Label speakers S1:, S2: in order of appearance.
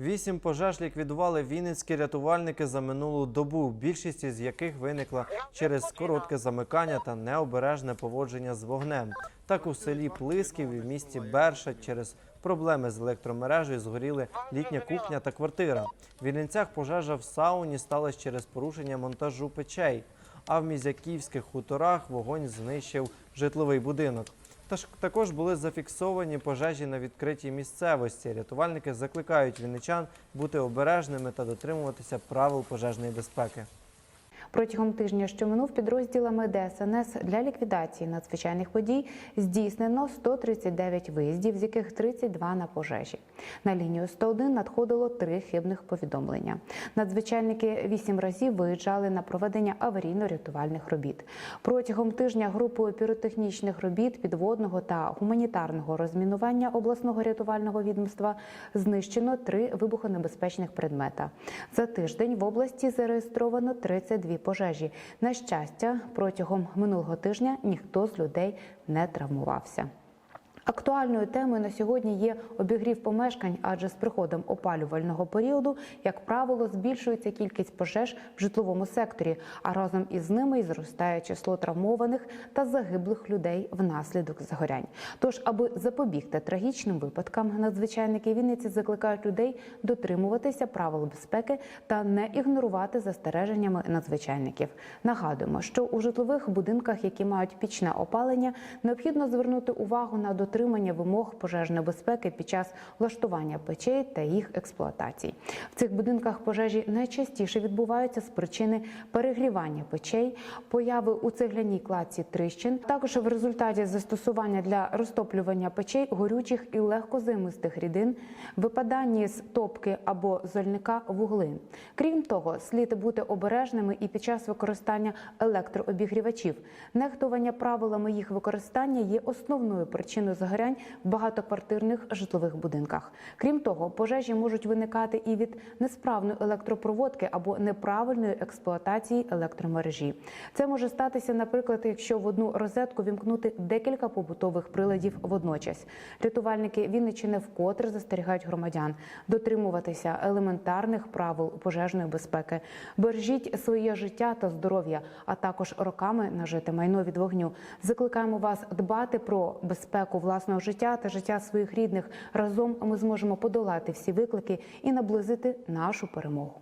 S1: Вісім пожеж ліквідували вінницькі рятувальники за минулу добу, більшість із яких виникла через коротке замикання та необережне поводження з вогнем. Так у селі Плисків і в місті Бершать через проблеми з електромережею згоріли літня кухня та квартира. В Вінницях пожежа в сауні сталася через порушення монтажу печей. А в мізяківських хуторах вогонь знищив житловий будинок. Також були зафіксовані пожежі на відкритій місцевості. Рятувальники закликають вінничан бути обережними та дотримуватися правил пожежної безпеки.
S2: Протягом тижня, що минув підрозділами ДСНС для ліквідації надзвичайних подій здійснено 139 виїздів, з яких 32 на пожежі. На лінію 101 надходило три хибних повідомлення. Надзвичайники вісім разів виїжджали на проведення аварійно-рятувальних робіт. Протягом тижня групою піротехнічних робіт, підводного та гуманітарного розмінування обласного рятувального відомства знищено три вибухонебезпечних предмета. За тиждень в області зареєстровано 32 пожежі. На щастя, протягом минулого тижня ніхто з людей не травмувався. Актуальною темою на сьогодні є обігрів помешкань, адже з приходом опалювального періоду, як правило, збільшується кількість пожеж в житловому секторі, а разом із ними і зростає число травмованих та загиблих людей внаслідок загорянь. Тож, аби запобігти трагічним випадкам, надзвичайники Вінниці закликають людей дотримуватися правил безпеки та не ігнорувати застереженнями надзвичайників. Нагадуємо, що у житлових будинках, які мають пічне опалення, необхідно звернути увагу на дотримання вимог пожежної безпеки під час влаштування печей та їх експлуатації. В цих будинках пожежі найчастіше відбуваються з причини перегрівання печей, появи у цегляній кладці тріщин. Також в результаті застосування для розтоплювання печей горючих і легкозаймистих рідин, випадання з топки або зольника вуглин. Крім того, слід бути обережними і під час використання електрообігрівачів. Нехтування правилами їх використання є основною причиною загорянь в багатоквартирних житлових будинках. Крім того, пожежі можуть виникати і від несправної електропроводки або неправильної експлуатації електромережі. Це може статися, наприклад, якщо в одну розетку вімкнути декілька побутових приладів водночас. Рятувальники Вінниччини вкотре застерігають громадян дотримуватися елементарних правил пожежної безпеки. Бережіть своє життя та здоров'я, а також роками нажити майно від вогню. Закликаємо вас дбати про безпеку власного життя та життя своїх рідних. Разом ми зможемо подолати всі виклики і наблизити нашу перемогу.